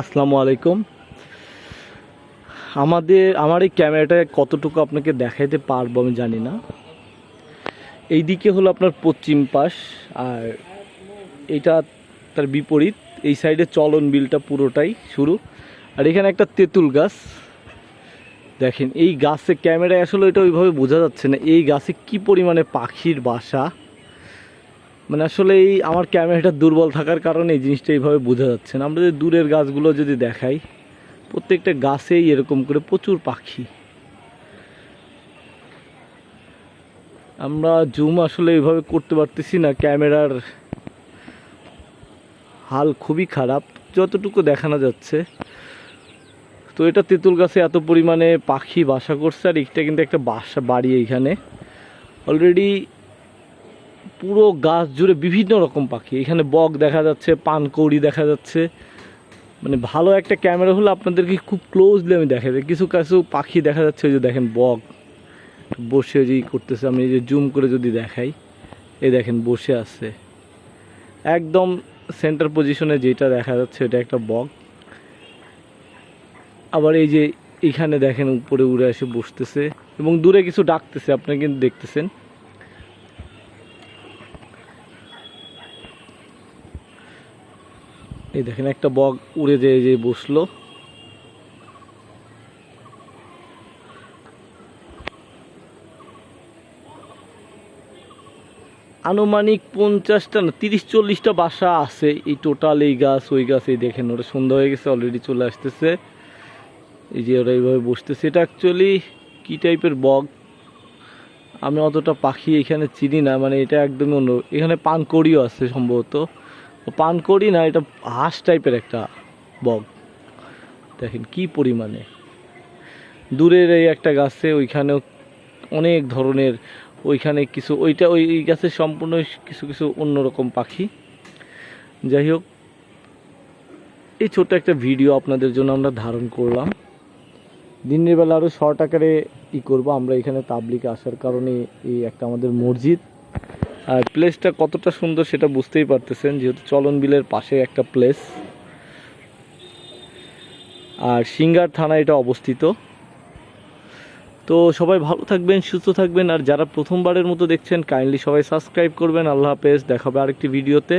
আসসালামু আলাইকুম। আমাদের, আমার এই ক্যামেরাটা কতটুকু আপনাকে দেখাইতে পারব আমি জানি না। এই দিকে হলো আপনার পশ্চিম পাশ আর এটা তার বিপরীত। এই সাইডে চলন বিলটা পুরোটাই শুরু। আর এখানে একটা তেঁতুল গাছ। দেখেন, এই গাছে ক্যামেরায় আসলে এটা ওইভাবে বোঝা যাচ্ছে না। এই গাছে কি পরিমাণে পাখির বাসা? মানে আসলে এই আমার ক্যামেরাটা দুর্বল থাকার কারণে এই জিনিসটা এইভাবে বোঝা যাচ্ছে না। আমরা যদি দূরের গাছগুলো যদি দেখাই, প্রত্যেকটা গাছেই এরকম করে প্রচুর পাখি। আমরা জুম আসলে এইভাবে করতে পারতেছি না, ক্যামেরার হাল খুবই খারাপ, যতটুকু দেখানো যাচ্ছে। তো এটা তেঁতুল গাছে এত পরিমাণে পাখি বাসা করছে, আর এটা কিন্তু একটা বাসা বাড়ি এইখানে। অলরেডি পুরো গাছ জুড়ে বিভিন্ন রকম পাখি। এখানে বক দেখা যাচ্ছে, পানকৌড়ি দেখা যাচ্ছে। মানে ভালো একটা ক্যামেরা হলে আপনাদেরকে খুব ক্লোজলি আমি দেখা যায় কিছু কিছু পাখি দেখা যাচ্ছে, ওই যে দেখেন বক। বসে যে করতেছে, আমি যে জুম করে যদি দেখাই, এই দেখেন বসে আছে। একদম সেন্টার পজিশনে যেটা দেখা যাচ্ছে এটা একটা বক। আবার এই যে এখানে দেখেন উপরে উড়ে এসে বসতেছে। এবং দূরে কিছু ডাকতেছে, আপনি কিন্তু দেখতেছেন। এই দেখেন, একটা বক উড়ে যেয়ে যে বসল। আনুমানিক পঞ্চাশটা না, তিরিশ চল্লিশটা বাসা আছে এই টোটাল এই গাছ, ওই গাছ, এই দেখেন ওটা সন্ধ্যা হয়ে গেছে অলরেডি চলে আসতেছে। এই যে ওরা এইভাবে বসতেছে, এটা অ্যাকচুয়ালি কী টাইপের বক? আমি অতটা পাখি এখানে চিনি না মানে এটা একদমই অন্য, এখানে পানকড়িও আছে সম্ভবত। পানকড়ি না, এটা হাঁস টাইপের একটা বক। দেখেন কি পরিমাণে। দূরের এই একটা গাছে ওইখানেও অনেক ধরনের ওইখানে কিছু, ওইটা ওই গাছের সম্পূর্ণ কিছু কিছু অন্যরকম পাখি। যাই হোক, এই ছোট্ট একটা ভিডিও আপনাদের জন্য আমরা ধারণ করলাম। দিনের বেলা আরও শর্ট আকারে ই করব, আমরা এখানে তাবলিকে আসার কারণে এই একটা আমাদের মসজিদ। আর প্লেসটা কতটা সুন্দর সেটা বুঝতেই পারতেছেন, যেহেতু চলন বিলের পাশে একটা প্লেস আর সিঙ্গার থানা এটা অবস্থিত। তো সবাই ভালো থাকবেন, সুস্থ থাকবেন, আর যারা প্রথমবারের মতো দেখছেন কাইন্ডলি সবাই সাবস্ক্রাইব করবেন। আল্লাহ হাফেজ দেখাবে আরেকটি ভিডিওতে